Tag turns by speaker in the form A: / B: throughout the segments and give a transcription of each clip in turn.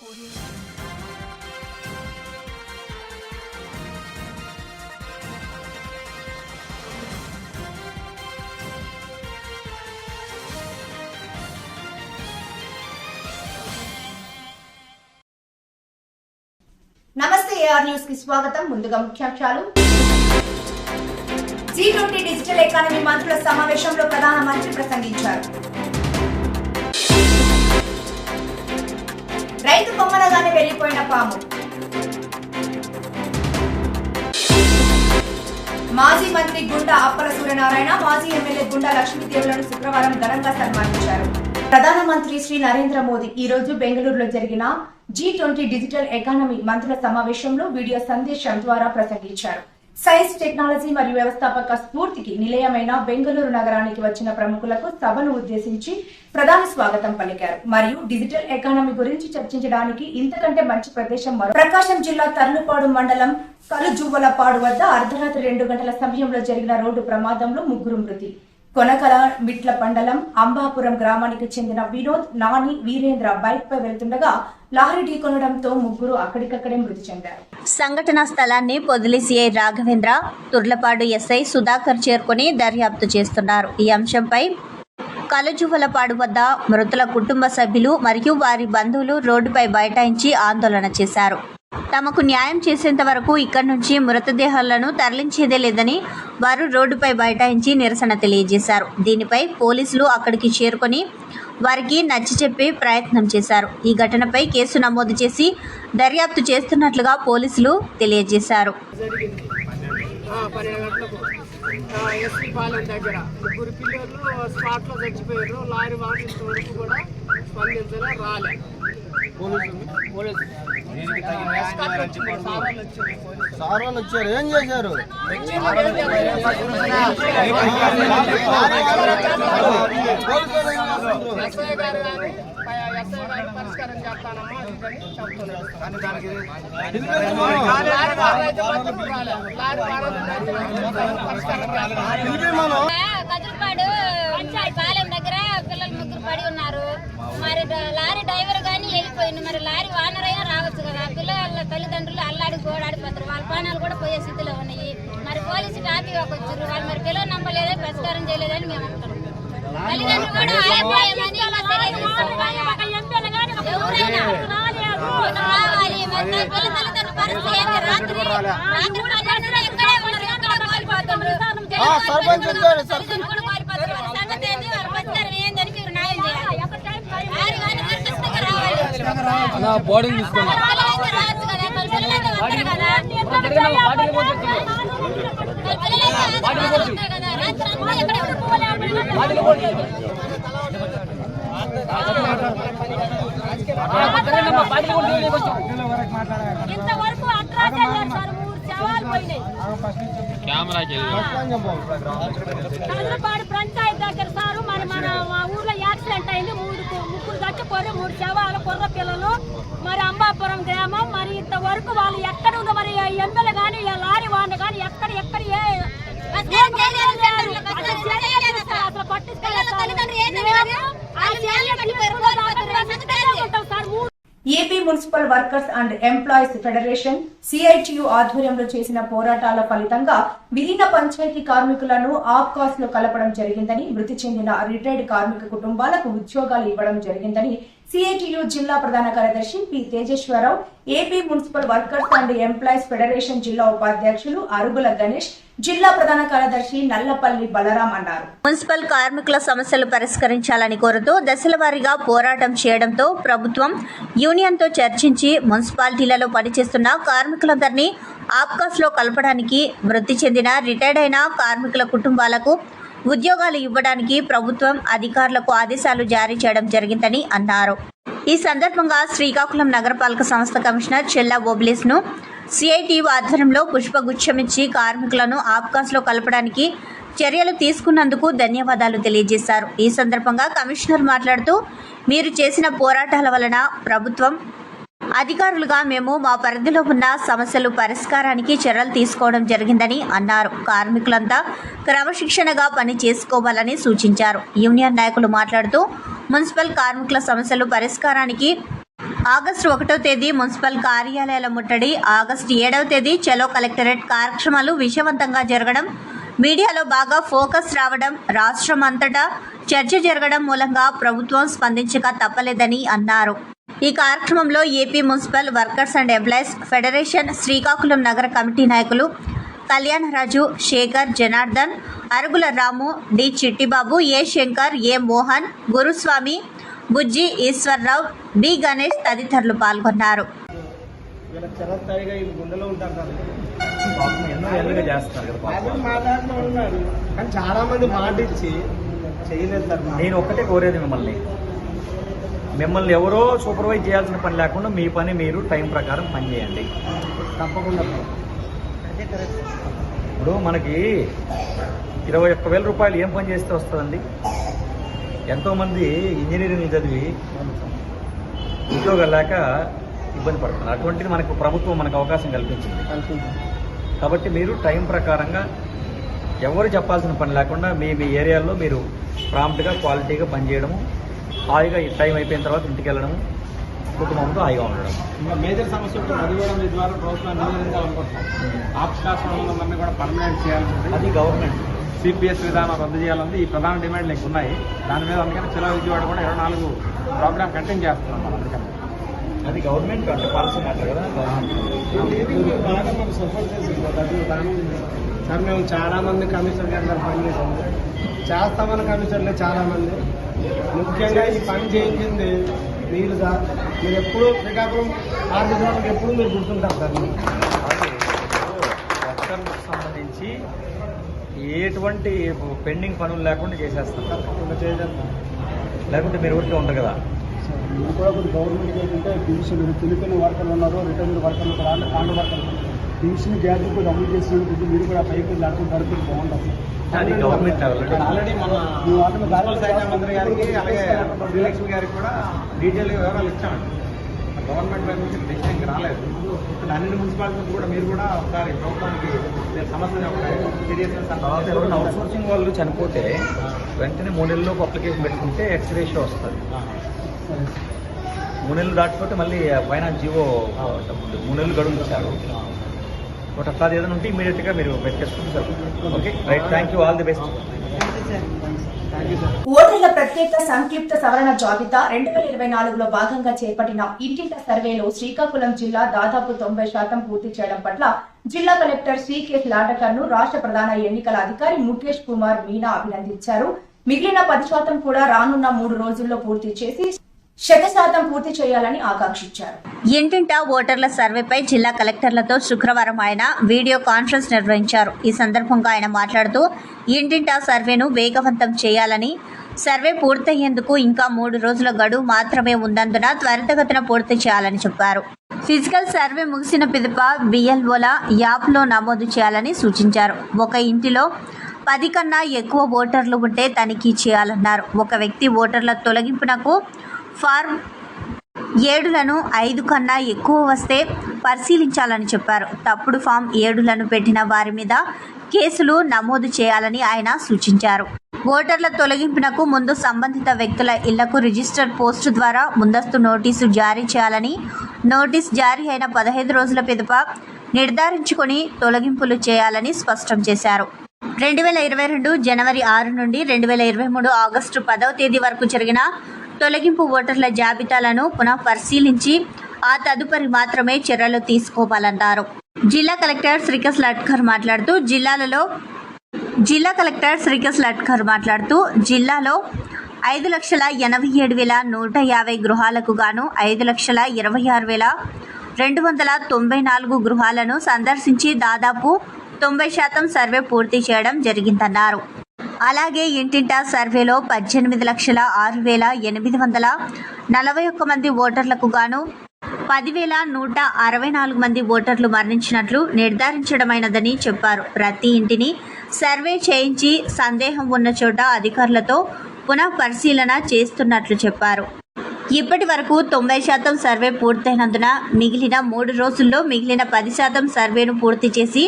A: నమస్తే ఏఆర్ న్యూస్కి స్వాగతం. ముందుగా ముఖ్యాంశాలు. జీ ట్వంటీ డిజిటల్ ఎకానమీ మంత్రుల సమావేశంలో ప్రధానమంత్రి ప్రసంగించారు. రైతు కొమ్మనగానే వెళ్ళిపోయిన పాము. మాజీ మంత్రి గుండా అప్పల సూర్యనారాయణ మాజీ ఎమ్మెల్యే గుండా లక్ష్మీదేవులను శుక్రవారం ఘనంగా సన్మానించారు. ప్రధానమంత్రి శ్రీ నరేంద్ర మోదీ ఈ రోజు బెంగళూరులో జరిగిన జీ ట్వంటీ డిజిటల్ ఎకానమీ మంత్రుల సమావేశంలో వీడియో సందేశం ద్వారా ప్రసంగించారు. సైన్స్ టెక్నాలజీ మరియు వ్యవస్థాపక స్ఫూర్తికి నిలయమైన బెంగళూరు నగరానికి వచ్చిన ప్రముఖులకు సభను ఉద్దేశించి ప్రధాన స్వాగతం పలికారు. మరియు డిజిటల్ ఎకానమీ గురించి చర్చించడానికి ఇంతకంటే మంచి ప్రదేశం మరో ప్రకాశం జిల్లా తర్లుపాడు మండలం కలుజువ్వలపాడు వద్ద అర్ధరాత్రి రెండు గంటల సమయంలో జరిగిన రోడ్డు ప్రమాదంలో ముగ్గురు మృతి. కొనకల మిట్ల మండలం అంబాపురం గ్రామానికి చెందిన వినోద్ నాని వీరేంద్ర బైక్ పై వెళ్తుండగా లారీ ఢీకొనడంతో ముగ్గురు అక్కడికక్కడే మృతి చెందారు.
B: సంఘటనా స్థలాన్ని పొదిలి సిఐ రాఘవేంద్ర తుర్లపాడు ఎస్ఐ సుధాకర్ చేరుకొని దర్యాప్తు చేస్తున్నారు. ఈ అంశంపై కలుజువలపాడు వద్ద మృతుల కుటుంబ సభ్యులు మరియు వారి బంధువులు రోడ్డుపై బైఠాయించి ఆందోళన చేశారు. తమకు న్యాయం చేసేంత వరకు ఇక్కడి నుంచి మృతదేహాలను తరలించేదే లేదని వారు రోడ్డుపై బైఠాయించి నిరసన తెలియజేశారు. దీనిపై పోలీసులు అక్కడికి చేరుకొని వారికి నచ్చ చెప్పే ప్రయత్నం చేశారు. ఈ ఘటనపై కేసు నమోదు చేసి దర్యాప్తు చేస్తున్నట్లుగా పోలీసులు తెలియజేశారు.
C: ఎస్పీ పాలెం దగ్గర. ముగ్గురు పిల్లలు స్పాట్లో చచ్చిపోయారు. లారీ కూడా స్పందించలే రాలే.
D: సార్ వాళ్ళు వచ్చారు ఏం చేశారు
C: ఎస్ఐ గారు కానీ ఎస్ఐ గారు పరిష్కారం చేస్తానమ్మా ఇదని చెప్తున్నారు లారీ వాళ్ళు అయితే మాత్రం రాలే. లారీ వాళ్ళు పరిష్కారం చేస్తాను
E: కదురుపాడు పాలెం దగ్గర పిల్లలు ముగ్గురు పడి ఉన్నారు మరి డ- లారీ డ్రైవర్ వెళ్ళిపోయింది మరి లారీ వానర్ అయినా రావచ్చు కదా. పిల్లల తల్లిదండ్రులు అల్లాడి గోడాడిపోతారు. వాళ్ళ ప్రాణాలు కూడా పోయే స్థితిలో ఉన్నాయి. మరి పోలీసు టాపీ వచ్చారు. వాళ్ళు మరి పిల్లలు నమ్మలేదే పరిష్కారం చేయలేదని మేము అంటున్నాం. తల్లిదండ్రులు కూడా రావాలి మరి తల్లిదండ్రుల పరిస్థితి? రాత్రి
D: సర్పంచ్ సర్పంచ్.
E: కూడా కోల్పోతున్నారు వాళ్ళ సంగతి ఏంది వాళ్ళ పరిస్థితి ఏందని మీరు న్యాయం చేయాలి వారి వారి ఖచ్చితంగా రావాలి
C: బోర్డింగ్ తీసుకున్నా
E: పిల్లలైతే రావచ్చు కదా మరి పిల్లలైతే వస్తారు కదా మరి పిల్లలైతే ఆధార్ వస్తారు సార్ మూడు శవాలు పోయినాయి కదలపాడు పంచాయతీ దగ్గర సారు మన మన మా ఊర్లో యాక్సిడెంట్ అయింది. మూడు ముగ్గురు చచ్చిపోయారు మూడు శవాలు కుర్ర పిల్లలు మరి అంబాపురం గ్రామం. మరి ఇంతవరకు వాళ్ళు ఎక్కడ ఉందో మరి ఎమ్మెల్యే కానీ లారీ వాళ్ళు కానీ ఎక్కడ ఎక్కడ ఏ అసలు పట్టించుకోలేదు సార్. మేము ఆ చేయలేదు. ఉంటాం సార్ మూడు
A: AP municipal workers and employees federation CITU ఆధ్వర్యంలో చేసిన పోరాటాల ఫలితంగా విలీన పంచాయతీ కార్మికులను ఆఫ్కాస్ట్లో కలపడం జరిగిందని మృతి చెందిన రిటైర్డ్ కార్మిక కుటుంబాలకు ఉద్యోగాలు ఇవ్వడం జరిగిందని సిఐటియు జిల్లా ప్రధాన కార్యదర్శి P Tejeswararao AP municipal workers and employees federation జిల్లా ఉపాధ్యక్షులు అరుగుల గణేష్ జిల్లా ప్రధాన కార్యదర్శి నల్లపల్లి బలరాం అన్నారు.
B: మున్సిపల్ కార్మికుల సమస్యలు పరిష్కరించాలని కోరుతూ దశల వారీగా పోరాటం చేయడంతో ప్రభుత్వం యూనియన్తో చర్చించి మున్సిపాలిటీలలో పనిచేస్తున్న కార్మికులందరినీ ఆప్కాస్లో కలపడానికి వృద్ధి చెందిన రిటైర్డ్ అయిన కార్మికుల కుటుంబాలకు ఉద్యోగాలు ఇవ్వడానికి ప్రభుత్వం అధికారులకు ఆదేశాలు జారీ చేయడం జరిగిందని అన్నారు. ఈ సందర్భంగా శ్రీకాకుళం నగరపాలక సంస్థ కమిషనర్ చెల్లా ఓబ్లిస్ను సిఐటియు ఆధ్వర్యంలో పుష్పగుచ్చమిచ్చి కార్మికులను ఆప్కాస్లో కలపడానికి చర్యలు తీసుకున్నందుకు ధన్యవాదాలు తెలియజేశారు. ఈ సందర్భంగా కమిషనర్ మాట్లాడుతూ మీరు చేసిన పోరాటాల వలన ప్రభుత్వం అధికారులుగా మేము మా పరిధిలో ఉన్న సమస్యలు పరిష్కారానికి చర్యలు తీసుకోవడం జరిగిందని అన్నారు. కార్మికులంతా క్రమశిక్షణగా పని చేసుకోవాలని సూచించారు. యూనియన్ నాయకులు మాట్లాడుతూ మున్సిపల్ కార్మికుల సమస్యలు పరిష్కారానికి ఆగస్టు ఒకటో తేదీ మున్సిపల్ కార్యాలయాల ముట్టడి ఆగస్టు ఏడవ తేదీ చలో కలెక్టరేట్ కార్యక్రమాలు విజయవంతంగా జరగడం మీడియాలో బాగా ఫోకస్ రావడం రాష్ట్రం అంతటా చర్చ జరగడం మూలంగా ప్రభుత్వం స్పందించక తప్పలేదని అన్నారు. ఈ కార్యక్రమంలో AP municipal workers and employees federation Srikakulam నగర కమిటీ నాయకులు Kalyanaraju Sekhar Janardhan Arugula Ramu D Chittibabu A Shankar A Mohan Guruswamy Bujji Eswarrao B Ganesh తదితరులు పాల్గొన్నారు.
C: చాలా మంది మాట ఇచ్చి చేయలేదు
F: నేను ఒక్కటే కోరేది మిమ్మల్ని. మిమ్మల్ని ఎవరో సూపర్వైజ్ చేయాల్సిన పని లేకుండా మీ పని మీరు టైం ప్రకారం పని చేయండి
C: తప్పకుండా
F: ఇప్పుడు మనకి ఇరవై ఒక్క వేల రూపాయలు ఏం పని చేస్తే వస్తుందండి? ఎంతోమంది ఇంజనీరింగ్ చదివి ఉద్యోగాలు లేక ఇబ్బంది పడుతున్నారు. అటువంటిది మనకు ప్రభుత్వం మనకు అవకాశం కల్పించింది. కాబట్టి మీరు టైం ప్రకారంగా ఎవరు చెప్పాల్సిన పని లేకుండా మీ మీ ఏరియాలో మీరు ప్రాంప్ట్గా క్వాలిటీగా పనిచేయడము హాయిగా ఈ టైం అయిపోయిన తర్వాత ఇంటికి వెళ్ళడము కుటుంబంతో హాయిగా ఉండడం
C: ఇంకా మేజర్ సమస్య ద్వారా ప్రభుత్వం కూడా పర్మనెంట్ చేయాలి
F: అది గవర్నమెంట్
C: సిపిఎస్ విధానం రద్దు చేయాలని ఈ ప్రధాన డిమాండ్లు ఎక్కువ ఉన్నాయి దాని మీద అందుకని చిలా విజయవాడ కూడా ఇరవై నాలుగు ప్రోగ్రామ్ కంటిన్యూ చేస్తున్నాం మనం అందుకని.
F: అది గవర్నమెంట్ అంటే పాలసీ మ్యాటర్ కదా.
C: బాగా సపోర్ట్ చేసింది సార్ మేము చాలా మంది కమిషనర్ గారి దగ్గర పని చేసాము చేస్తామన్న కమిషనర్లే చాలా మంది. ముఖ్యంగా ఈ పని చేయించింది మీరు సార్ మీరు ఎప్పుడు శ్రీకాకుళం ఆర్థిక వాళ్ళకి ఎప్పుడు మీరు గుర్తుంటారు సార్.
F: వర్కర్లకు సంబంధించి ఎటువంటి పెండింగ్ పనులు లేకుండా చేసేస్తాం. లేకుంటే మీరు ఊరికే ఉండరు కదా
C: మీరు కూడా గవర్నమెంట్ ఏంటంటే డివిజన్ తెలిపిన వర్కర్లు ఉన్నారు రిటైర్డ్ వర్కర్లు కాండ వర్కర్లు డివిజన్ గ్యాదర్ కూడా అమలు చేసినందుకు మీరు కూడా పైకి లేకుండా గడుపులు బాగుంటుంది.
F: అది గవర్నమెంట్ లెవెల్
C: ఆల్రెడీ. మన మున్సిపల్ శాఖ మంత్రి గారికి అలాగే శ్రీలక్ష్మి గారికి కూడా డీటెయిల్ వివరాలు ఇచ్చామండి. గవర్నమెంట్ వైపు నుంచి డెసిషన్ ఇంకా రాలేదు. ఇప్పుడు అన్ని మున్సిపాలిటీస్ కూడా మీరు కూడా ఒకసారి ప్రభుత్వానికి
F: తర్వాత ఎవరైనా అవుట్ సోర్సింగ్ వాళ్ళు చనిపోతే వెంటనే మూడు నెలల్లో అప్లికేషన్ పెట్టుకుంటే ఎక్స్ రేషియో వస్తుంది. మూడు నెలలు దాటిపోతే మళ్ళీ పైన జీవో మూడు నెలలు గడువు ఇచ్చారు. ఒకటి అట్లా ఏదైనా ఉంటే ఇమీడియట్గా మీరు పెట్టేసుకుంటే sir. Okay right thank you all the best
A: ఓటర్ల ప్రత్యేక సంక్షిప్త సవరణ జాబితా రెండు వేల ఇరవై నాలుగులో భాగంగా చేపట్టిన ఇంటింట సర్వేలో శ్రీకాకుళం జిల్లా దాదాపు తొంభై శాతం పూర్తి చేయడం పట్ల జిల్లా కలెక్టర్ సికె లాటకర్ను రాష్ట్ర ప్రధాన ఎన్నికల అధికారి ముఖేష్ కుమార్ మీనా అభినందించారు. మిగిలిన పది శాతం కూడా రానున్న మూడు రోజుల్లో పూర్తి చేసి శతశాతం పూర్తి చేయాలని ఆకాంక్షించారు.
B: ఇంటింటా ఓటర్ల సర్వేపై జిల్లా కలెక్టర్లతో శుక్రవారం ఆయన వీడియో కాన్ఫరెన్స్ నిర్వహించారు. ఈ సందర్భంగా ఆయన మాట్లాడుతూ ఇంటింటా సర్వేను వేగవంతం చేయాలని సర్వే పూర్తయ్యేందుకు ఇంకా మూడు రోజుల గడువు మాత్రమే ఉన్నందున త్వరితగతిన పూర్తి చేయాలని చెప్పారు. ఫిజికల్ సర్వే ముగిసిన పిదప బిఎల్ఓల యాప్లో నమోదు చేయాలని సూచించారు. ఒక ఇంటిలో పది కన్నా ఎక్కువ ఓటర్లు ఉంటే తనిఖీ చేయాలన్నారు. ఒక వ్యక్తి ఓటర్ల తొలగింపునకు ఫార్మ్ ఏడులను ఐదు కన్నా ఎక్కువ వస్తే పరిశీలించాలని చెప్పారు. తప్పుడు ఫామ్ ఏడులను పెట్టిన వారి మీద కేసులు నమోదు చేయాలని ఆయన సూచించారు. ఓటర్ల తొలగింపునకు ముందు సంబంధిత వ్యక్తుల ఇళ్ళకు రిజిస్టర్ పోస్టు ద్వారా ముందస్తు నోటీసు జారీ చేయాలని నోటీస్ జారీ అయిన పదహైదు రోజుల పిదప నిర్ధారించుకొని తొలగింపులు చేయాలని స్పష్టం చేశారు. రెండు వేల ఇరవై రెండు జనవరి ఆరు నుండి రెండు వేల ఇరవై మూడు ఆగస్టు పదవ తేదీ వరకు జరిగిన తొలగింపు ఓటర్ల జాబితాలను పునః పరిశీలించి ఆ తదుపరి మాత్రమే చర్యలు తీసుకోవాలన్నారు జిల్లా కలెక్టర్ శ్రీకస్ లట్కర్ మాట్లాడుతూ జిల్లాలలో జిల్లా కలెక్టర్ శ్రీకస్ లట్కర్ మాట్లాడుతూ జిల్లాలో ఐదు లక్షల ఎనభై ఏడు వేల నూట యాభై గృహాలకు గాను ఐదు లక్షల ఇరవై ఆరు వేల రెండు వందల తొంభై నాలుగు గృహాలను సందర్శించి దాదాపు తొంభై శాతం సర్వే పూర్తి చేయడం జరిగిందన్నారు. అలాగే ఇంటింటా సర్వేలో పద్దెనిమిది లక్షల ఆరు వేల ఎనిమిది వందల నలభై ఒక్క మంది ఓటర్లకు గాను పదివేల నూట అరవై నాలుగు మంది ఓటర్లు మరణించినట్లు నిర్ధారించడమైనదని చెప్పారు. ప్రతి ఇంటిని సర్వే చేయించి సందేహం ఉన్న చోట అధికారులతో పునః పరిశీలన చేస్తున్నట్లు చెప్పారు. ఇప్పటి వరకు తొంభై శాతం సర్వే పూర్తయినందున మిగిలిన మూడు రోజుల్లో మిగిలిన పది శాతం సర్వేను పూర్తి చేసి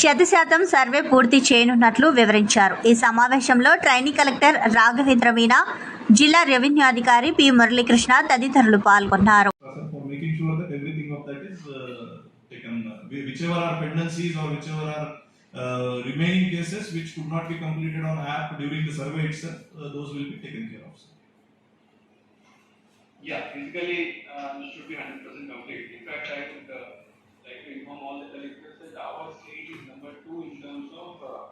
B: శత శాతం సర్వే పూర్తి చేయనున్నట్లు వివరించారు ఈ సమావేశంలో ట్రైనీ కలెక్టర్ రాఘవేంద్ర మీనా జిల్లా రెవెన్యూ అధికారి పి మురళీకృష్ణ తదితరులు పాల్గొన్నారు
G: uh, remaining cases which could not be completed on app during the survey itself, uh, those will be taken care of.
H: Yeah, physically, uh, should be hundred percent complete. In fact, I would uh, like to inform all the collectors that our two in terms of uh,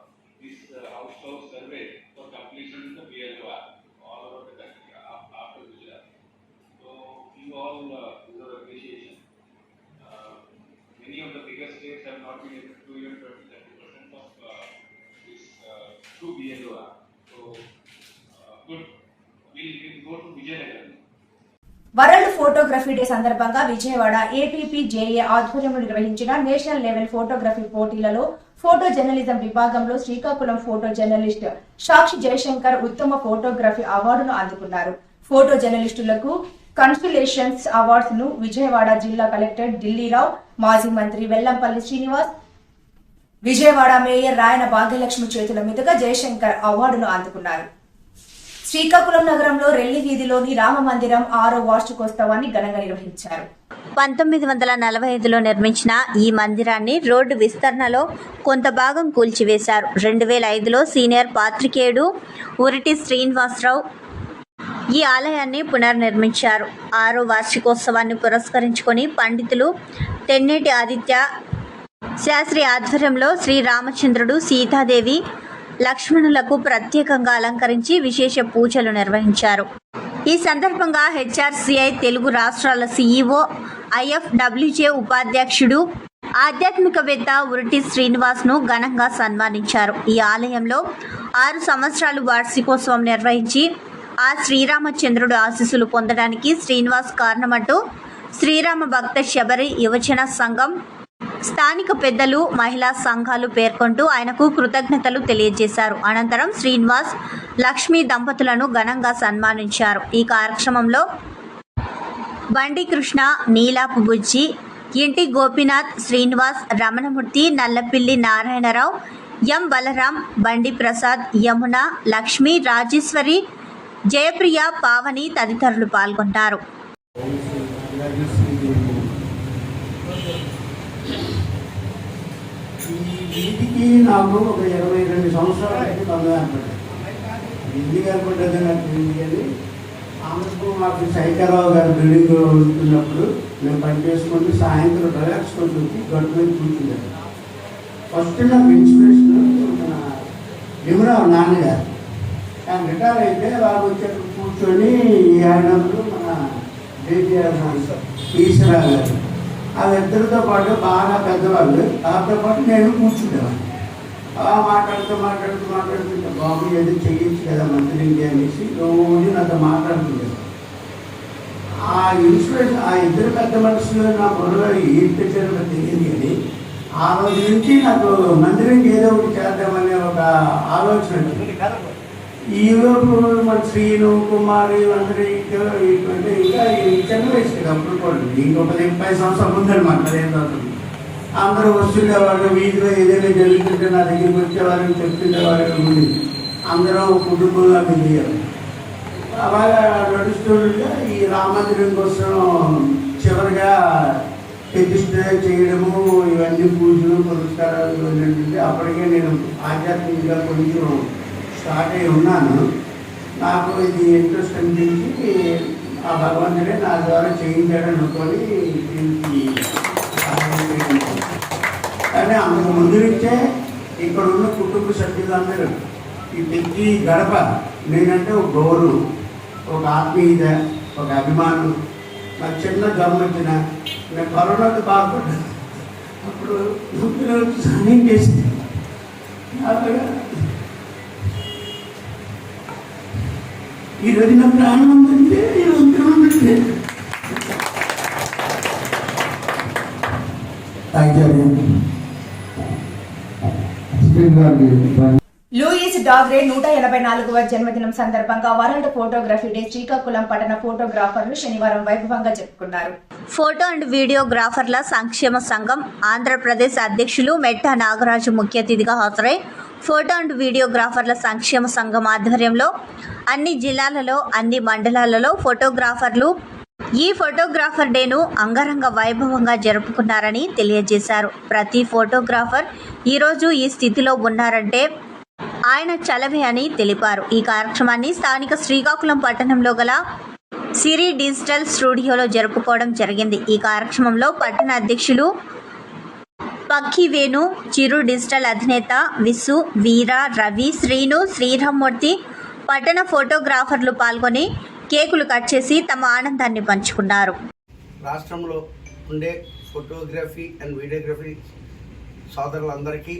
H: this uh, house to survey for completion in the BLOR all over the country af- after Gujarat. So, you all uh, deserve appreciation. Uh, many of the bigger states have not been able to even
A: world photography day సందర్భంగా Vijayawada APPJA ఆధ్వర్యంలో నిర్వహించిన national level photography పోటీలలో photo journalism విభాగంలో Srikakulam photo journalist Sakshi Jayashankar ఉత్తమ photography అవార్డును అందుకున్నారు. Photo జర్నలిస్టులకు కన్సులేషన్స్ అవార్డ్స్ను విజయవాడ జిల్లా కలెక్టర్ ఢిల్లీరావు మాజీ మంత్రి వెల్లంపల్లి శ్రీనివాస్ విజయవాడ మేయర్ రాయన భాగ్యలక్ష్మి చేతుల మీదుగా జయశంకర్ అవార్డును అందుకున్నారు. శ్రీకాకుళం నగరంలో రెల్లి వీధిలోని రామ మందిరం ఆరో వార్షికోత్సవాన్ని ఘనంగా నిర్వహించారు.
B: పంతొమ్మిది వందల నలభై ఐదులో నిర్మించిన ఈ మందిరాన్ని రోడ్డు విస్తరణలో కొంత భాగం కూల్చివేశారు. రెండు వేల ఐదులో సీనియర్ పాత్రికేయుడు ఉరిటి శ్రీనివాసరావు ఈ ఆలయాన్ని పునర్నిర్మించారు. ఆరో వార్షికోత్సవాన్ని పురస్కరించుకొని పండితులు తెన్నేటి ఆదిత్య శాస్త్రి ఆధ్వర్యంలో శ్రీరామచంద్రుడు సీతాదేవి లక్ష్మణులకు ప్రత్యేకంగా అలంకరించి విశేష పూజలు నిర్వహించారు. ఈ సందర్భంగా హెచ్ఆర్సీఐ తెలుగు రాష్ట్రాల సీఈఓ ఐఎఫ్డబ్ల్యూజే ఉపాధ్యక్షుడు ఆధ్యాత్మికవేత్త ఉరిటి శ్రీనివాస్ను ఘనంగా సన్మానించారు. ఈ ఆలయంలో ఆరు సంవత్సరాలు వార్షికోత్సవం నిర్వహించి ఆ శ్రీరామచంద్రుడు ఆశీస్సులు పొందడానికి శ్రీనివాస్ కారణమంటూ శ్రీరామ భక్త శబరి యువజన సంఘం స్థానిక పెద్దలు మహిళా సంఘాలు పేర్కొంటూ ఆయనకు కృతజ్ఞతలు తెలియజేశారు. అనంతరం శ్రీనివాస్ లక్ష్మీ దంపతులను ఘనంగా సన్మానించారు. ఈ కార్యక్రమంలో బండి కృష్ణ నీలాపు బుజ్జి ఇంటి గోపీనాథ్ శ్రీనివాస్ రమణమూర్తి నల్లపిల్లి నారాయణరావు ఎం బలరాం బండి ప్రసాద్ యమున లక్ష్మి రాజేశ్వరి జయప్రియ పావని తదితరులు పాల్గొన్నారు
I: ఇంటికి నాకు ఒక ఇరవై రెండు సంవత్సరాల అయితే బంధం ఏర్పడ్డాయి. ఎందుకు ఏర్పడ్డది నాకు తెలియదు. కానీ ఆంధ్రప్రదేశ్ మాకు శైకరావు గారి బిల్డింగ్ ఉంటున్నప్పుడు మేము పనిచేసుకుంటూ సాయంత్రం రిలాక్స్ వచ్చి గట్టు మీద కూర్చున్నాను ఫస్ట్ నాకు ఇన్స్పిరేషన్ మన భీమరావు నాన్నగారు. ఆయన రిటైర్ అయితే వాళ్ళు వచ్చాక కూర్చొని ఆడినప్పుడు మన జేపీఆర్ ఈశ్వరరావు గారు. వాళ్ళిద్దరితో పాటు బాగా పెద్దవాళ్ళు. వాళ్ళతో పాటు నేను కూర్చుండేవాడిని. మాట్లాడుతూ మాట్లాడుతూ మాట్లాడుతుంటే బాబు ఏదో చెయ్యొచ్చు కదా మంత్రికి అనేసి రోజు నాతో మాట్లాడుతుండేవాడు. ఆ ఇన్సూరెన్స్ ఆ ఇద్దరు పెద్ద మనుషులు నా బుర్రలో ఏం పెట్టారో తెలియదు కానీ ఆ రోజు నుంచి నాకు మందిరంకి ఏదో ఒకటి చేద్దామనే ఒక ఆలోచన వచ్చింది. ఈ లోపు మన శ్రీను కుమారి అందరూ ఇంకా అంటే ఇంకా ఈ చిన్న వయసు కదా అప్పుడు కూడా ఇంకొక ముప్పై సంవత్సరం ఉందన్నమాట మాట పదిహేను సంవత్సరం అందరూ వస్తుండేవాళ్ళు వీధిలో ఏదైనా జరుగుతుంటే నా దగ్గరికి వచ్చేవారు చెప్తుండేవారు ఉంది అందరూ కుటుంబంలో మిగిలియారు అలాగా నడుస్తుండగా ఈ రామందిరం కోసం చివరిగా ప్రతిష్ట చేయడము ఇవన్నీ పూజలు పురస్కారాలు ఇవన్నీ అప్పటికే నేను ఆధ్యాత్మికంగా కొంచెం స్టార్ట్ అయి ఉన్నాను. నాకు ఇది ఇంట్రెస్ట్ అనిపించి ఆ భగవంతుడే నా ద్వారా చేయించాడని అనుకొని దీనికి కానీ అంతకు ముందు నుంచే ఇక్కడ ఉన్న కుటుంబ సభ్యులందరూ ఈ ప్రతి గడప నేనంటే ఒక గౌరవం ఒక ఆత్మీయత ఒక అభిమానం నాకు చిన్న జబ్బు వచ్చిన నేను కరోనాతో బాగుపడ్డాను అప్పుడు నొప్పిలో చేసింది అలాగా ఈరోజు నా ప్రాణం ఉందంటే ఉందంటే
A: లూయిస్ డాగ్రే నూట ఎనభై నాలుగవ జన్మదినం సందర్భంగా వరల్డ్ ఫోటోగ్రఫీ డే శ్రీకాకుళం పట్టణ ఫోటోగ్రాఫర్లు శనివారం వైభవంగా జరుపుకున్నారు.
B: ఫోటో అండ్ వీడియోగ్రాఫర్ల సంక్షేమ సంఘం ఆంధ్రప్రదేశ్ అధ్యక్షులు మెట్టా నాగరాజు ముఖ్య అతిథిగా హాజరై ఫోటో అండ్ వీడియోగ్రాఫర్ల సంక్షేమ సంఘం ఆధ్వర్యంలో అన్ని జిల్లాలలో అన్ని మండలాలలో ఫోటోగ్రాఫర్లు ఈ ఫోటోగ్రాఫర్ డేను అంగరంగ వైభవంగా జరుపుకున్నారని తెలియజేశారు. ప్రతి ఫోటోగ్రాఫర్ ఈరోజు ఈ స్థితిలో ఉన్నారంటే ఆయన చలవే అని తెలిపారు. ఈ కార్యక్రమాన్ని స్థానిక శ్రీకాకుళం పట్టణంలో గల సిరి డిజిటల్ స్టూడియోలో జరుపుకోవడం జరిగింది. ఈ కార్యక్రమంలో పట్టణ అధ్యక్షులు పక్కి వేణు చిరు డిజిటల్ అధినేత విసు వీర రవి శ్రీను శ్రీరామ్మూర్తి పట్టణ ఫోటోగ్రాఫర్లు పాల్గొని కేకులు కట్ చేసి తమ ఆనందాన్ని పంచుకున్నారు.
I: రాష్ట్రంలో ఉండే ఫోటోగ్రఫీ అండ్ వీడియోగ్రఫీ సోదరులందరికీ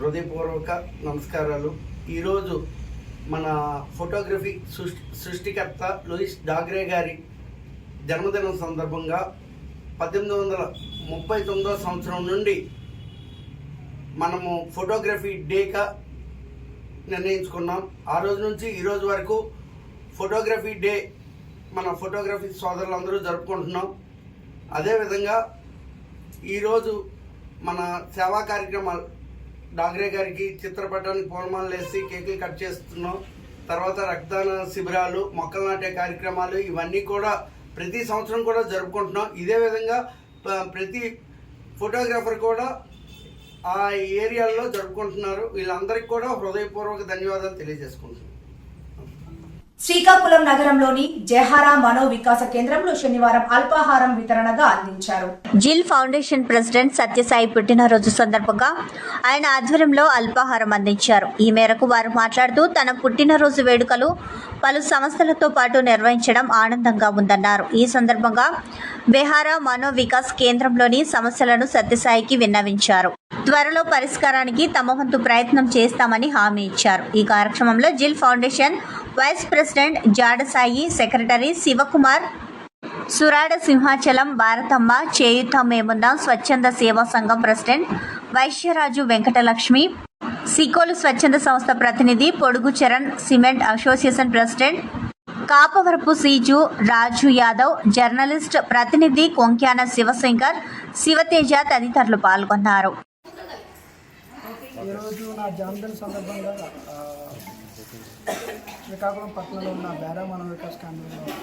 I: హృదయపూర్వక నమస్కారాలు. ఈరోజు మన ఫోటోగ్రఫీ సృష్టి సృష్టికర్త లూయిస్ డాగ్రే గారి జన్మదినం సందర్భంగా పద్దెనిమిది వందల ముప్పై తొమ్మిదో సంవత్సరం నుండి మనము ఫోటోగ్రఫీ డేగా నిర్ణయించుకున్నాం. ఆ రోజు నుంచి ఈరోజు వరకు ఫోటోగ్రఫీ డే మన ఫోటోగ్రఫీ సోదరులందరూ జరుపుకుంటున్నాం. అదేవిధంగా ఈరోజు మన సేవా కార్యక్రమాలు డాగ్రే గారికి చిత్రపటానికి పూర్ణమాలు వేసి కేకులు కట్ చేస్తున్నాం. తర్వాత రక్తదాన శిబిరాలు మొక్కలు నాటే కార్యక్రమాలు ఇవన్నీ కూడా ప్రతి సంవత్సరం కూడా జరుపుకుంటున్నాం. ఇదే విధంగా ప్రతి ఫోటోగ్రాఫర్ కూడా ఆ ఏరియాల్లో జరుపుకుంటున్నారు. వీళ్ళందరికీ కూడా హృదయపూర్వక ధన్యవాదాలు తెలియజేసుకుంటున్నాను
A: శ్రీకాకుళం నగరంలోని జహారా మనో వికాస కేంద్రంలో శనివారం అల్పాహారం వితరణగా అందించారు.
B: జిల్ ఫౌండేషన్ ప్రెసిడెంట్ సత్యసాయి పుట్టినరోజు సందర్భంగా ఆయన ఆధ్వర్యంలో అల్పాహారం అందించారు. ఈ మేరకు వారు మాట్లాడుతూ తన పుట్టినరోజు వేడుకలు పలు సంస్థలతో పాటు నిర్వహించడం ఆనందంగా ఉందన్నారు. ఈ సందర్భంగా బెహారా మనో వికాస్ కేంద్రంలోని సమస్యలను సత్యసాయికి విన్నవించారు. త్వరలో పరిష్కారానికి తమ వంతు ప్రయత్నం చేస్తామని హామీ ఇచ్చారు. ఈ కార్యక్రమంలో Jill foundation vice president Jadasai secretary Sivakumar Surada Simhachalam Bharatamma Cheyutha మేముంద స్వచ్ఛంద సేవా సంఘం ప్రెసిడెంట్ వైశ్యరాజు వెంకటలక్ష్మి సికోలు స్వచ్ఛంద సంస్థ ప్రతినిధి Podugu Charan cement association president Kapavarapu Seeju Raju Yadav journalist ప్రతినిధి కొంక్యాన శివశంకర్ శివతేజ తదితరులు పాల్గొన్నారు.
J: ఈరోజు నా జన్మదిన సందర్భంగా శ్రీకాకుళం పట్టణంలో ఉన్న బేరా మానవ వికాస్ కేంద్రంలో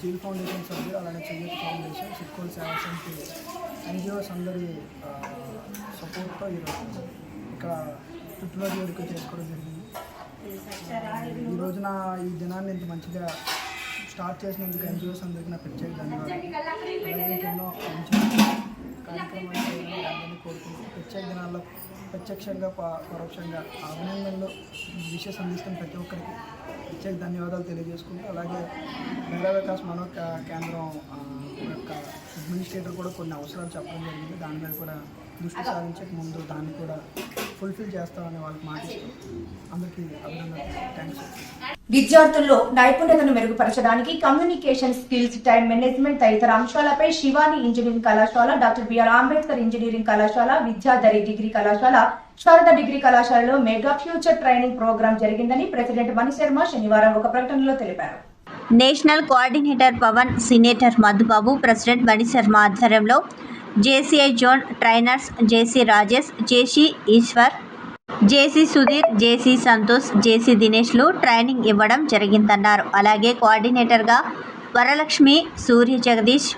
J: జీల్ ఫౌండేషన్ సభ్యులు అలానే చెయ్యత్ ఫౌండేషన్ సిక్కోల్ సేవా సమితి ఎన్జిఓస్ అందరి సపోర్ట్తో ఈరోజు ఇక్కడ పుట్టినరోజు వేడుక చేసుకోవడం జరిగింది. ఈ రోజున ఈ దినాన్ని ఇంత మంచిగా స్టార్ట్ చేసినందుకు ఎన్జిఓస్ అందరికీ నా ప్రత్యేక ధన్యవాదాలు. అలాగే ఇంకెన్నో మంచి కార్యక్రమాలు చేయాలని అందరినీ కోరుకుంటూ ప్రత్యేక దినాల్లో ప్రత్యక్షంగా ప- పరోక్షంగా అభినందనలు విషయ అందిస్తున్న ప్రతి ఒక్కరికి ప్రత్యేక ధన్యవాదాలు తెలియజేసుకుంటూ అలాగే మేరా వికాస్ మనో కేంద్రం యొక్క అడ్మినిస్ట్రేటర్ కూడా కొన్ని అవసరాలు చెప్పడం జరిగింది. దాని మీద కూడా దృష్టి సారించక ముందు దాన్ని కూడా ఫుల్ఫిల్ చేస్తామని వాళ్ళకి మాటిస్తూ అందరికీ అభినందనలు. థ్యాంక్స్
A: విద్యార్థుల్లో నైపుణ్యతను మెరుగుపరచడానికి కమ్యూనికేషన్ స్కిల్స్ టైం మేనేజ్మెంట్ తదితర అంశాలపై శివాని ఇంజనీరింగ్ కళాశాల doctor B R Ambedkar engineering కళాశాల విద్యాధరి డిగ్రీ కళాశాల శారద డిగ్రీ కళాశాలలో మెగా ఫ్యూచర్ ట్రైనింగ్ ప్రోగ్రాం జరిగిందని ప్రెసిడెంట్ మణిశర్మ శనివారం ఒక ప్రకటనలో తెలిపారు.
B: National coordinator Pavan senator Madhubabu president Manisharma ఆధ్వర్యంలో JCI zone trainers JC Rajesh JC Eshwar JC Sudheer JC Santosh JC దినేష్లు training ఇవ్వడం జరిగిందన్నారు. అలాగే కోఆర్డినేటర్గా వరలక్ష్మి సూర్య జగదీష్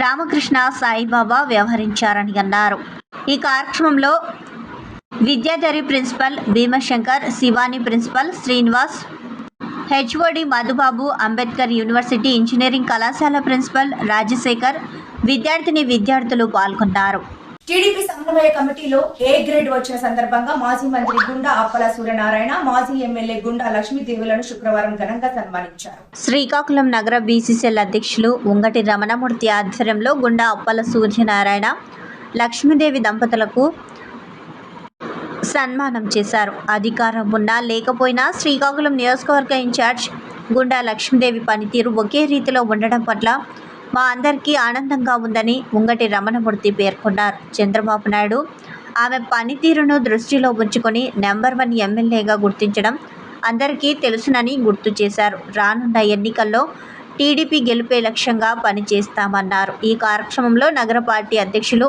B: రామకృష్ణ సాయిబాబా వ్యవహరించారని అన్నారు. ఈ కార్యక్రమంలో Vidyadhari principal Bhimashankar Shivani principal Srinivas HOD Madhubabu Ambedkar university engineering కళాశాల principal Rajasekhar విద్యార్థిని విద్యార్థులు పాల్గొన్నారు.
A: టీడీపీ సమన్వయ కమిటీలో ఏ గ్రేడ్ వచ్చిన సందర్భంగా మాజీ మంత్రి గుండా అప్పల సూర్యనారాయణ మాజీ ఎమ్మెల్యే గుండా లక్ష్మీదేవులను శుక్రవారం ఘనంగా సన్మానించారు.
B: శ్రీకాకుళం నగర బీసీసీఎల్ అధ్యక్షులు ఉంగటి రమణమూర్తి ఆధ్వర్యంలో గుండా అప్పల సూర్యనారాయణ లక్ష్మీదేవి దంపతులకు సన్మానం చేశారు. అధికారం ఉన్నా లేకపోయినా శ్రీకాకుళం నియోజకవర్గ ఇన్ఛార్జ్ గుండా లక్ష్మీదేవి పనితీరు ఒకే రీతిలో ఉండడం పట్ల మా అందరికీ ఆనందంగా ఉందని ముంగటి రమణమూర్తి పేర్కొన్నారు. చంద్రబాబు నాయుడు ఆమె పనితీరును దృష్టిలో ఉంచుకొని నెంబర్ వన్ ఎమ్మెల్యేగా గుర్తించడం అందరికీ తెలుసునని గుర్తు చేశారు. రానున్న ఎన్నికల్లో టీడీపీ గెలిపే లక్ష్యంగా పనిచేస్తామన్నారు. ఈ కార్యక్రమంలో నగర పార్టీ అధ్యక్షులు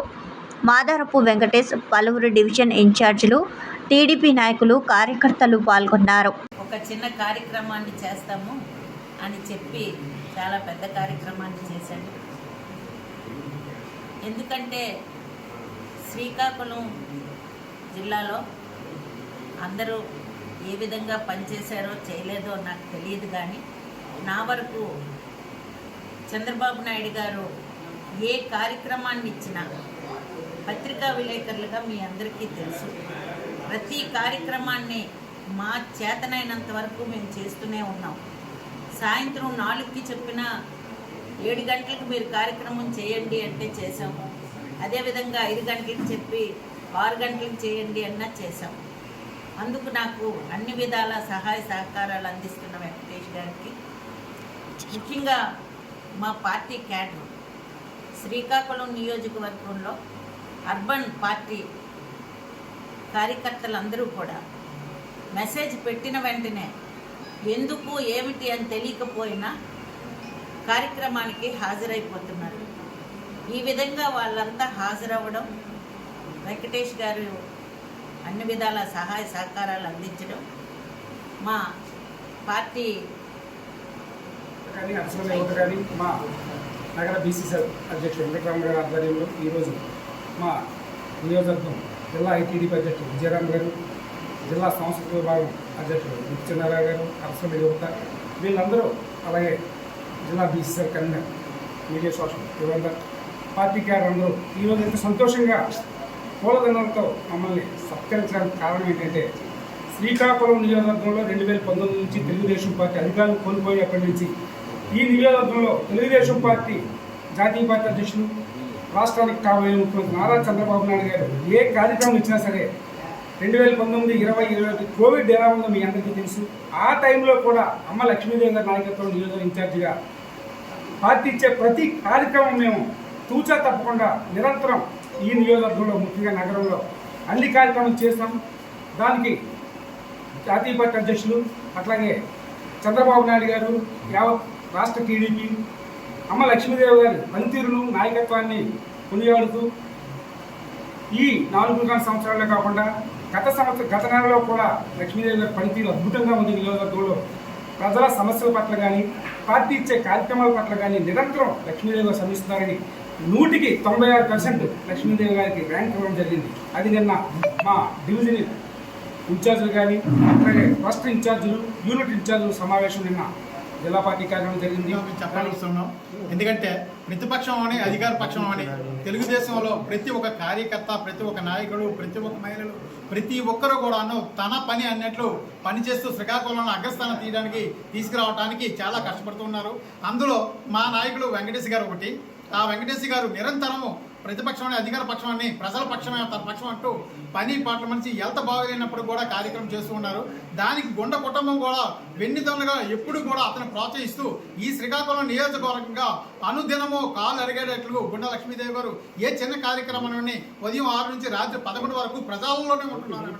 B: మాదారపు వెంకటేష్ పలువురు డివిజన్ ఇన్ఛార్జీలు టీడీపీ నాయకులు కార్యకర్తలు పాల్గొన్నారు.
K: ఒక చిన్న కార్యక్రమాన్ని చేస్తాము అని చెప్పి చాలా పెద్ద కార్యక్రమాన్ని చేశాడు. ఎందుకంటే శ్రీకాకుళం జిల్లాలో అందరూ ఏ విధంగా పనిచేశారో చేయలేదో నాకు తెలియదు కానీ నా వరకు చంద్రబాబు నాయుడు గారు ఏ కార్యక్రమాన్ని ఇచ్చినా పత్రికా విలేకరులుగా మీ అందరికీ తెలుసు. ప్రతి కార్యక్రమాన్ని మా చేతనైనంత వరకు మేము చేస్తూనే ఉన్నాం. సాయంత్రం నాలుగుకి చెప్పిన ఏడు గంటలకు మీరు కార్యక్రమం చేయండి అంటే చేసాము అదేవిధంగా ఐదు గంటలకు చెప్పి ఆరు గంటలకు చేయండి అన్నా చేసాం అందుకు నాకు అన్ని విధాల సహాయ సహకారాలు అందిస్తున్న వెంకటేష్ గారికి. ముఖ్యంగా మా పార్టీ క్యాడర్ శ్రీకాకుళం నియోజకవర్గంలో అర్బన్ పార్టీ కార్యకర్తలందరూ కూడా మెసేజ్ పెట్టిన వెంటనే ఎందుకు ఏమిటి అని తెలియకపోయినా కార్యక్రమానికి హాజరైపోతున్నారు. ఈ విధంగా వాళ్ళంతా హాజరవ్వడం వెంకటేష్ గారు అన్ని విధాల సహాయ సహకారాలు అందించడం మా పార్టీ
L: కానీ అసలు యువత కానీ మా నగర బీసీసీ అధ్యక్షుడు వెంకటరామ గారి ఆధ్వర్యంలో ఈరోజు మా నియోజకవర్గం జిల్లా ఐటీడీ అధ్యక్షుడు విజయరామ్ గారు జిల్లా సాంస్కృతిక విభాగం అధ్యక్షుడు నిత్యనారాయణ గారు అరసల యువత వీళ్ళందరూ అలాగే జిల్లా బీసీసీ కన్వీనర్ మీడియా సోషల్ యువందర్ పార్టీ క్యాడర్ ఈరోజు ఎంత సంతోషంగా పూలదండలతో మమ్మల్ని సత్కరించడానికి కారణం ఏంటంటే శ్రీకాకుళం నియోజకవర్గంలో రెండు వేల పంతొమ్మిది నుంచి తెలుగుదేశం పార్టీ అధికారం కోల్పోయేప్పటి నుంచి ఈ నియోజకవర్గంలో తెలుగుదేశం పార్టీ జాతీయ పార్టీ అధ్యక్షులు రాష్ట్రానికి కాబోయే ముఖ్యమంత్రి నారా చంద్రబాబు నాయుడు గారు ఏ కార్యక్రమం ఇచ్చినా సరే రెండు వేల పంతొమ్మిది ఇరవై ఇరవై ఒకటి కోవిడ్ ఎలా ఉందో మీ అందరికీ తెలుసు. ఆ టైంలో కూడా అమ్మ లక్ష్మీదేవి గారి నాయకత్వం నియోజకవర్గ ఇన్ఛార్జిగా పార్టీ ఇచ్చే ప్రతి కార్యక్రమం మేము తూచా తప్పకుండా నిరంతరం ఈ నియోజకవర్గంలో ముఖ్యంగా నగరంలో అన్ని కార్యక్రమాలు చేస్తాం. దానికి జాతీయ పార్టీ అధ్యక్షులు అట్లాగే చంద్రబాబు నాయుడు గారు యావత్ రాష్ట్ర టీడీపీ అమ్మ లక్ష్మీదేవి గారి పనితీరును నాయకత్వాన్ని కొనియాడుతూ ఈ నాలుగున్నర సంవత్సరాలే కాకుండా గత సంవత్సరం గత నెలలో కూడా లక్ష్మీదేవి గారి పనితీరు అద్భుతంగా ఉంది నియోజకవర్గంలో. ప్రజల సమస్యల పట్ల కానీ పార్టీ ఇచ్చే కార్యక్రమాల పట్ల కానీ నిరంతరం లక్ష్మీదేవి గారు శ్రమిస్తున్నారని నూటికి తొంభై ఆరు పర్సెంట్ లక్ష్మీదేవి గారికి ర్యాంక్ ఇవ్వడం జరిగింది. అది నిన్న మా డివిజన్ ఇన్ఛార్జీలు కానీ అట్లాగే రాష్ట్ర ఇన్ఛార్జీలు యూనిట్ ఇన్ఛార్జీలు సమావేశం నిన్న జిల్లా పార్టీ కార్యక్రమం జరిగింది.
M: మేము ఎందుకంటే ప్రతిపక్షం అని అధికార పక్షం అని తెలుగుదేశంలో ప్రతి ఒక్క కార్యకర్త ప్రతి ఒక్క నాయకుడు ప్రతి ఒక్క మహిళలు ప్రతి ఒక్కరు కూడాను తన పని అన్నట్లు పనిచేస్తూ శ్రీకాకుళంలో అగ్రస్థానం తీయడానికి తీసుకురావడానికి చాలా కష్టపడుతున్నారు అందులో మా నాయకుడు వెంకటేష్ గారు ఒకటి. ఆ వెంకటేష్ గారు నిరంతరము ప్రతిపక్షం అధికార పక్షం అని ప్రజల పక్షమే తన పక్షం అంటూ పని పాటల మనిషి ఎంత బాగలేనప్పుడు కూడా కార్యక్రమం చేస్తూ ఉన్నారు. దానికి గుండె కుటుంబం కూడా వెన్నిదన్నుగా ఎప్పుడు కూడా అతను ప్రోత్సహిస్తూ ఈ శ్రీకాకుళం నియోజకవర్గంగా అనుదినము కాలు అరిగేటట్లు గుండె లక్ష్మీదేవి గారు ఏ చిన్న కార్యక్రమాన్ని ఉదయం ఆరు నుంచి రాత్రి పదకొండు వరకు ప్రజల్లోనే ఉంటున్నారు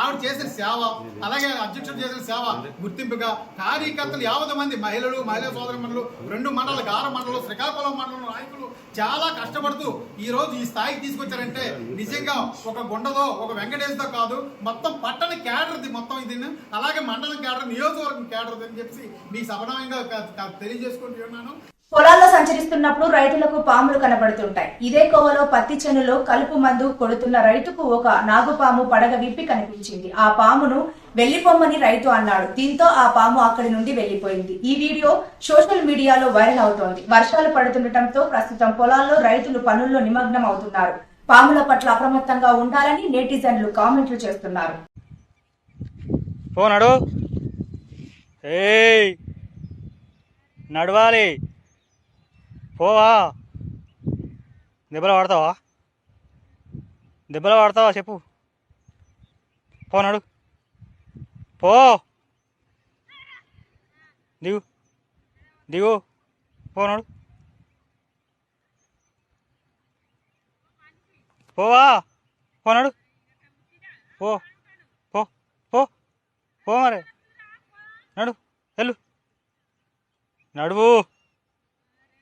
M: ఆవిడ చేసిన సేవ అలాగే అధ్యక్షుడు చేసిన సేవ గుర్తింపుగా కార్యకర్తలు యావత మంది మహిళలు మహిళా సోదరిమణులు రెండు మండల గార మండలం శ్రీకాకుళం మండలం నాయకులు చాలా కష్టపడుతూ ఈ ఈ రోజు ఈ స్థాయికి తీసుకొచ్చారంటే నిజంగా ఒక గుండదో ఒక వెంకటేష్తో కాదు మొత్తం పట్టణ క్యాడర్ది మొత్తం ఇది అలాగే మండలం క్యాడర్ నియోజకవర్గం క్యాడర్ది అని చెప్పి మీ సభనంగా తెలియజేసుకుంటున్నాను
A: పొలాల్లో సంచరిస్తున్నప్పుడు రైతులకు పాములు కనబడుతుంటాయి. ఇదే కోవలో పత్తి చేనులో కలుపు మందు కొడుతున్న రైతుకు ఒక నాగుపాము పడగ విప్పి కనిపించింది. ఆ పామును వెళ్ళిపోమ్మని రైతు అన్నాడు. దీంతో ఆ పాము అక్కడి నుండి వెళ్ళిపోయింది ఈ వీడియో సోషల్ మీడియాలో వైరల్ అవుతోంది. వర్షాలు పడుతుండటంతో ప్రస్తుతం పొలాల్లో రైతులు పనుల్లో నిమగ్నం అవుతున్నారు. పాముల పట్ల అప్రమత్తంగా ఉండాలని నెటిజన్లు కామెంట్లు చేస్తున్నారు.
N: నడవాలి. పోవా. దెబ్బలు పడతావా? దెబ్బలు పడతావా చెప్పు. పోనాడు పో. దిగు. దిగు. పోనాడు పోవా. పోనాడు పో. పో. పో. పో మరి. నడు. వెళ్ళు. నడువు.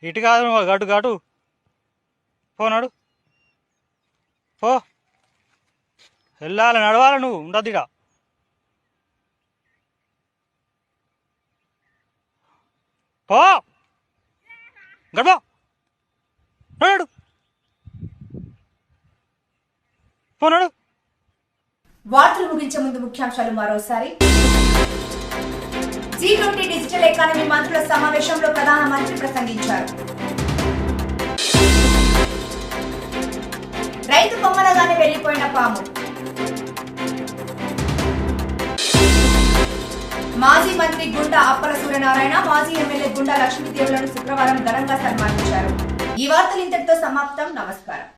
N: ఇటు కాదు నువ్వు గటు గటు పో పో. వెళ్ళాలి నడవాలి నువ్వు. ఉండద్దు ఇక పో. గడపో నడు. పోనాడు
A: వార్తలు ముగించే ముందు ముఖ్యాంశాలు మరోసారి. జీ ట్వంటీ డిజిటల్ ఎకానమీ మంత్రుల సమావేశంలో ప్రధాన మంత్రి ప్రసంగించారు. రైతు బొమ్మలగానే వెళ్ళిపోయిన పాము. మాజీ మంత్రి గుండా అప్పల సూర్యనారాయణ మాజీ ఎమ్మెల్యే గుండా లక్ష్మీదేవులను శుక్రవారం ఘనంగా సన్మానించారు. ఈ వార్తలు ఇంతటితో సమాప్తం. నమస్కారం.